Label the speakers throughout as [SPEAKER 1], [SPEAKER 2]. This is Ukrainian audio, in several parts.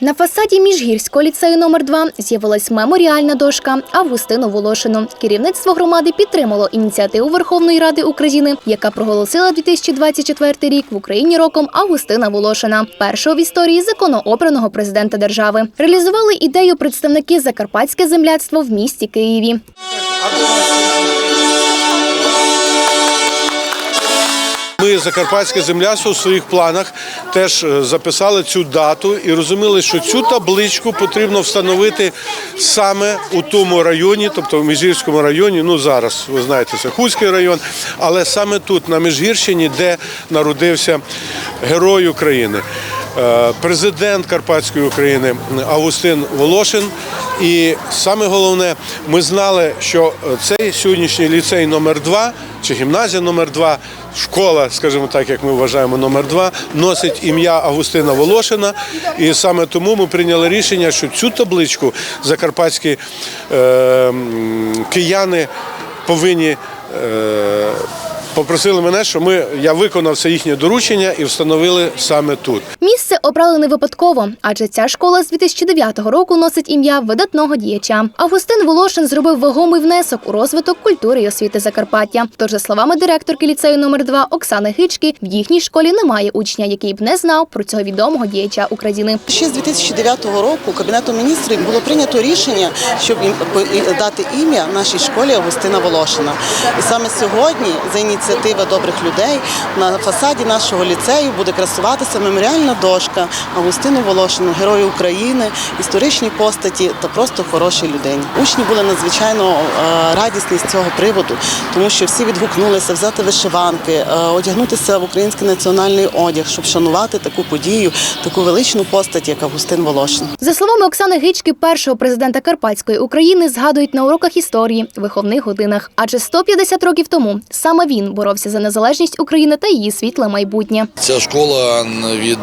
[SPEAKER 1] На фасаді Міжгірського ліцею номер 2 з'явилась меморіальна дошка Августину Волошину. Керівництво громади підтримало ініціативу Верховної Ради України, яка проголосила 2024 рік в Україні роком Августина Волошина, першого в історії законообраного президента держави. Реалізували ідею представники Закарпатське земляцтво в місті Києві.
[SPEAKER 2] Закарпатське земляство в своїх планах теж е, записали цю дату і розуміли, що цю табличку потрібно встановити саме у тому районі, тобто в Міжгірському районі. Ну зараз ви знаєте, це Хуцький район, але саме тут, на Міжгірщині, де народився герой України. е, Президент Карпатської України Августин Волошин, і саме головне, ми знали, що е, цей сьогоднішній ліцей номер 2 чи гімназія номер 2 школа, скажімо так, як ми вважаємо, номер 2 носить ім'я Августина Волошина. І саме тому ми прийняли рішення, що цю табличку закарпатські е, кияни повинні. Е, Попросили мене, що ми я виконав це їхнє доручення і встановили саме тут.
[SPEAKER 1] Місце обрали не випадково, адже ця школа з 2009 року носить ім'я видатного діяча. Августин Волошин зробив вагомий внесок у розвиток культури і освіти Закарпаття. Тож, за словами директорки ліцею номер 2 Оксани Гички, в їхній школі немає учня, який б не знав про цього відомого діяча України.
[SPEAKER 3] Ще з 2009 року Кабінетом міністрів було прийнято рішення, щоб їм дати ім'я нашій школі Августина Волошина. І саме сьогодні, за ініціативи добрих людей, на фасаді нашого ліцею буде красуватися меморіальна дошка Августину Волошину, герою України, історичній постаті та просто хорошій людині. Учні були надзвичайно е, радісні з цього приводу, тому що всі відгукнулися взяти вишиванки, е, одягнутися в український національний одяг, щоб шанувати таку подію, таку величну постать, як Августин Волошин.
[SPEAKER 1] За словами Оксани Гички, першого президента Карпатської України згадують на уроках історії, виховних годинах. Адже 150 років тому саме він боровся за незалежність України та її світле майбутнє.
[SPEAKER 4] Ця школа від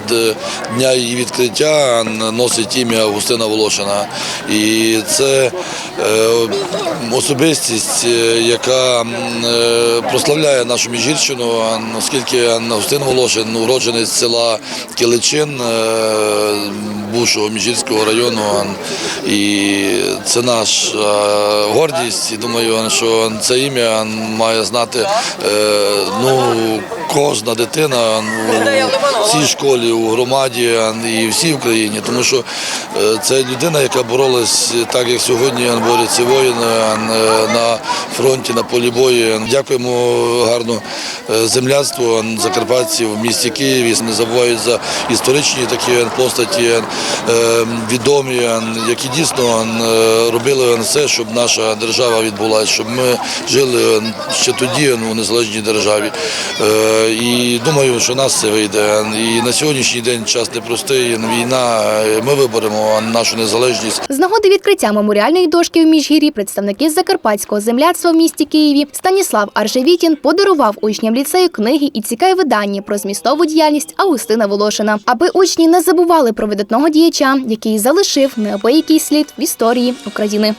[SPEAKER 4] дня її відкриття носить ім'я Августина Волошина. І це е, особистість, е, яка е, прославляє нашу Міжгірщину, оскільки Августин Волошин уроджений з села Киличин, бувшого Міжгірського району. І це наша гордість. І думаю, що це ім'я має знати ну, кожна дитина у цій школі, у громаді і всій Україні, тому що е, це людина, яка боролась так, як сьогодні борються воїни е, на фронті, на полі бою. Дякуємо гарно е, земляцтву закарпатців в місті Києві. Не забувають за історичні такі постаті е, відомі, які дійсно е, робили все, щоб наша держава відбулася, щоб ми жили ще тоді ну, у незалежній державі. Е, І думаю, що нас це вийде. І на сьогоднішній день час непростий, війна. е, Ми виборемо нашу незалежність.
[SPEAKER 1] З нагоди відкриття меморіальної дошки в Міжгір'ї представники закарпатського земляцтва в місті Києві Станіслав Аржевітін подарував учням ліцею книги і цікаві видання про змістову діяльність Августина Волошина, аби учні не забували про видатного діяча, який залишив неабиякий слід в історії України.